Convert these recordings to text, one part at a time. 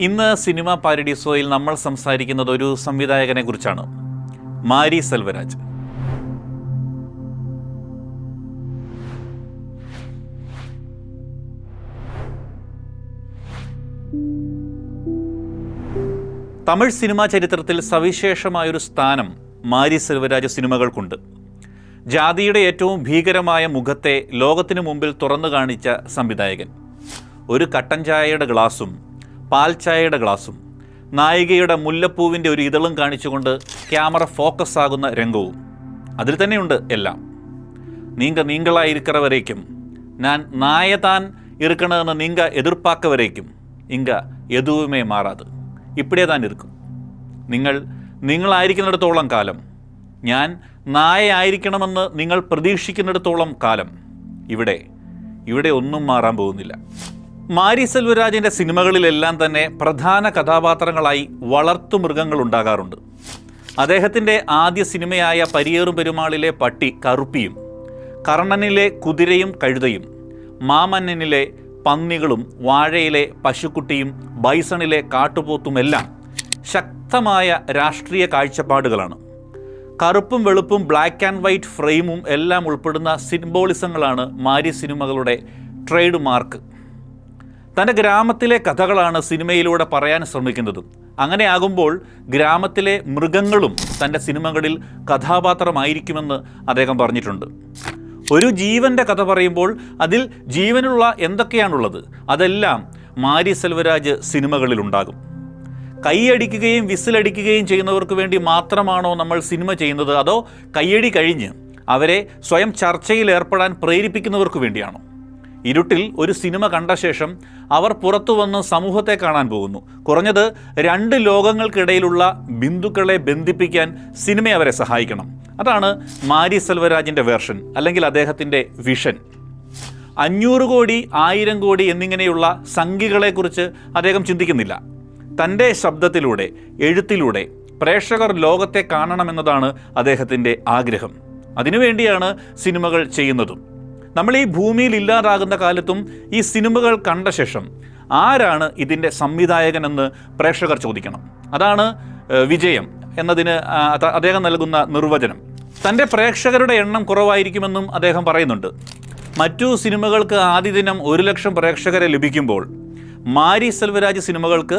ഇന്ന് സിനിമ പാരഡീസോയിൽ നമ്മൾ സംസാരിക്കുന്നത് ഒരു സംവിധായകനെ കുറിച്ചാണ്. മാരി സെൽവരാജ്. തമിഴ് സിനിമാ ചരിത്രത്തിൽ സവിശേഷമായൊരു സ്ഥാനം മാരി സെൽവരാജ് സിനിമകൾക്കുണ്ട്. ജാതിയുടെ ഏറ്റവും ഭീകരമായ മുഖത്തെ ലോകത്തിനു മുമ്പിൽ തുറന്നു കാണിച്ച സംവിധായകൻ. ഒരു കട്ടൻ ചായയുടെ ഗ്ലാസും പാൽ ചായയുടെ ഗ്ലാസും നായികയുടെ മുല്ലപ്പൂവിന്റെ ഒരു ഇതളും കാണിച്ചുകൊണ്ട് ക്യാമറ ഫോക്കസ് ആകുന്ന രംഗവും അതിൽ തന്നെയുണ്ട് എല്ലാം. നീങ്ക നീങ്കളായിരിക്കറ വരേക്കും ഞാൻ നായതാൻ ഇരിക്കണമെന്ന് നീങ്ക എതിർപ്പാക്ക വരേക്കും ഇങ്ക എതുവുമേ മാറാത്. ഇപ്പിടേ താൻ ഇരിക്കും നിങ്ങൾ നിങ്ങളായിരിക്കുന്നിടത്തോളം കാലം. ഞാൻ നായ ആയിരിക്കണമെന്ന് നിങ്ങൾ പ്രതീക്ഷിക്കുന്നിടത്തോളം കാലം. ഇവിടെ ഇവിടെ ഒന്നും മാറാൻ പോകുന്നില്ല. മാരി സെൽവരാജിന്റെ സിനിമകളിലെല്ലാം തന്നെ പ്രധാന കഥാപാത്രങ്ങളായി വളർത്തു മൃഗങ്ങൾ ഉണ്ടാകാറുണ്ട് അദ്ദേഹത്തിന്റെ ആദ്യ സിനിമയായ പരിയേറും പെരുമാളിലെ പട്ടി കറുപ്പിയും കർണനിലെ കുതിരയും കഴുതയും മാമന്നനിലെ പന്നികളും വാഴയിലെ പശുക്കുട്ടിയും ബൈസണിലെ കാട്ടുപോത്തുമെല്ലാം ശക്തമായ രാഷ്ട്രീയ കാഴ്ചപ്പാടുകളാണ്. കറുപ്പും വെളുപ്പും ബ്ലാക്ക് ആൻഡ് വൈറ്റ് ഫ്രെയിമും എല്ലാം ഉൾപ്പെടുന്ന സിംബോളിസങ്ങളാണ് മാരി സിനിമകളുടെ ട്രേഡ് മാർക്ക് തന്റെ ഗ്രാമത്തിലെ കഥകളാണ് സിനിമയിലൂടെ പറയാൻ ശ്രമിക്കുന്നത്. അങ്ങനെ ആകുമ്പോൾ ഗ്രാമത്തിലെ മൃഗങ്ങളും തന്റെ സിനിമകളിൽ കഥാപാത്രമായിരിക്കുമെന്ന് അദ്ദേഹം പറഞ്ഞിട്ടുണ്ട്. ഒരു ജീവന്റെ കഥ പറയുമ്പോൾ അതിൽ ജീവനുള്ള എന്തൊക്കെയാണുള്ളത്? അതെല്ലാം മാരി സെൽവരാജ് സിനിമകളിലുണ്ടാകും. കൈയടിക്കുകയും വിസിലടിക്കുകയും ചെയ്യുന്നവർക്ക് വേണ്ടി മാത്രമാണോ നമ്മൾ സിനിമ ചെയ്യുന്നത്? അതോ കൈയടി കഴിഞ്ഞ് അവരെ സ്വയം ചർച്ചയിൽ ഏർപ്പെടാൻ പ്രേരിപ്പിക്കുന്നവർക്ക് വേണ്ടിയാണോ? ഇരുട്ടിൽ ഒരു സിനിമ കണ്ട ശേഷം അവർ പുറത്തു വന്ന് സമൂഹത്തെ കാണാൻ പോകുന്നു. കുറഞ്ഞത് രണ്ട് ലോകങ്ങൾക്കിടയിലുള്ള ബിന്ദുക്കളെ ബന്ധിപ്പിക്കാൻ സിനിമ അവരെ സഹായിക്കണം. അതാണ് മാരി സെൽവരാജിന്റെ വേർഷൻ അല്ലെങ്കിൽ അദ്ദേഹത്തിന്റെ വിഷൻ. അഞ്ഞൂറ് കോടി ആയിരം കോടി എന്നിങ്ങനെയുള്ള സംഖ്യകളെക്കുറിച്ച് അദ്ദേഹം ചിന്തിക്കുന്നില്ല. തന്റെ ശബ്ദത്തിലൂടെ എഴുത്തിലൂടെ പ്രേക്ഷകർ ലോകത്തെ കാണണമെന്നതാണ് അദ്ദേഹത്തിന്റെ ആഗ്രഹം. അതിനുവേണ്ടിയാണ് സിനിമകൾ ചെയ്യുന്നതും. നമ്മൾ ഈ ഭൂമിയിൽ ഇല്ലാതാകുന്ന കാലത്തും ഈ സിനിമകൾ കണ്ട ശേഷം ആരാണ് ഇതിന്റെ സംവിധായകനെന്ന് പ്രേക്ഷകർ ചോദിക്കണം. അതാണ് വിജയം എന്നതിന് അദ്ദേഹം നൽകുന്ന നിർവചനം. തന്റെ പ്രേക്ഷകരുടെ എണ്ണം കുറവായിരിക്കുമെന്നും അദ്ദേഹം പറയുന്നുണ്ട്. മറ്റു സിനിമകൾക്ക് ആദ്യ ദിനം ഒരു ലക്ഷം പ്രേക്ഷകരെ ലഭിക്കുമ്പോൾ മാരി സെൽവരാജ് സിനിമകൾക്ക്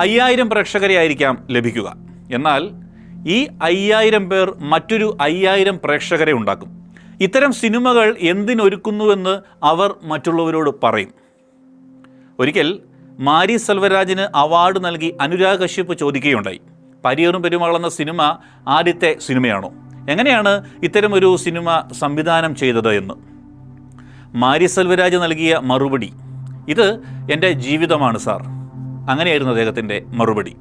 അയ്യായിരം പ്രേക്ഷകരെ ആയിരിക്കാം ലഭിക്കുക. എന്നാൽ ഈ അയ്യായിരം പേർ മറ്റൊരു അയ്യായിരം പ്രേക്ഷകരെ ഉണ്ടാക്കും. ഇത്തരം സിനിമകൾ എന്തിനൊരുക്കുന്നുവെന്ന് അവർ മറ്റുള്ളവരോട് പറയും. ഒരിക്കൽ മാരി സെൽവരാജിന് അവാർഡ് നൽകി അനുരാഗ് കശ്യപ്പ് ചോദിക്കുകയുണ്ടായി. പരിയറും പെരുമാൾ എന്ന സിനിമ ആദ്യത്തെ സിനിമയാണോ? എങ്ങനെയാണ് ഇത്തരം ഒരു സിനിമ സംവിധാനം ചെയ്തത് എന്ന്? മാരി സെൽവരാജ് നൽകിയ മറുപടി ഇത് എന്റെ ജീവിതമാണ് സാർ. അങ്ങനെയായിരുന്നു അദ്ദേഹത്തിന്റെ മറുപടി.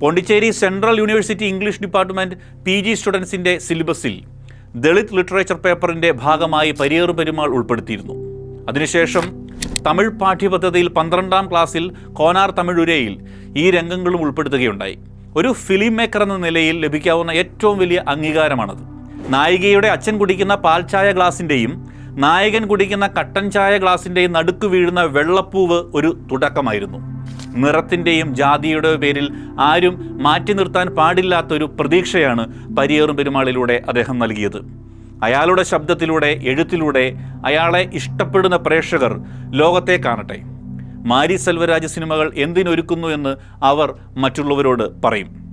Pondicherry central university English department P G സ്റ്റുഡൻസിന്റെ സിലബസിൽ ദളിത് ലിറ്ററേച്ചർ പേപ്പറിന്റെ ഭാഗമായി പരിയേറു പെരുമാൾ ഉൾപ്പെടുത്തിയിരുന്നു. അതിനുശേഷം തമിഴ് പാഠ്യപദ്ധതിയിൽ പന്ത്രണ്ടാം ക്ലാസ്സിൽ കോനാർ തമിഴുരയിൽ ഈ രംഗങ്ങളും ഉൾപ്പെടുത്തുകയുണ്ടായി. ഒരു ഫിലിം മേക്കർ എന്ന നിലയിൽ ലഭിക്കാവുന്ന ഏറ്റവും വലിയ അംഗീകാരമാണത്. നായികയുടെ അച്ഛൻ കുടിക്കുന്ന പാൽച്ചായ ഗ്ലാസിന്റെയും നായകൻ കുടിക്കുന്ന കട്ടൻ ചായ ഗ്ലാസിന്റെയും നടുക്ക് വീഴുന്ന വെള്ളപ്പൂവ് ഒരു തുടക്കമായിരുന്നു. നിറത്തിന്റെയും ജാതിയുടെ പേരിൽ ആരും മാറ്റി നിർത്താൻ പാടില്ലാത്തൊരു പ്രതീക്ഷയാണ് പരിയേറും പെരുമാളിലൂടെ അദ്ദേഹം നൽകിയത്. അയാളുടെ ശബ്ദത്തിലൂടെ എഴുത്തിലൂടെ അയാളെ ഇഷ്ടപ്പെടുന്ന പ്രേക്ഷകർ ലോകത്തെ കാണട്ടെ. മാരി സെൽവരാജ് സിനിമകൾ എന്തിനൊരുക്കുന്നു എന്ന് അവർ മറ്റുള്ളവരോട് പറയും.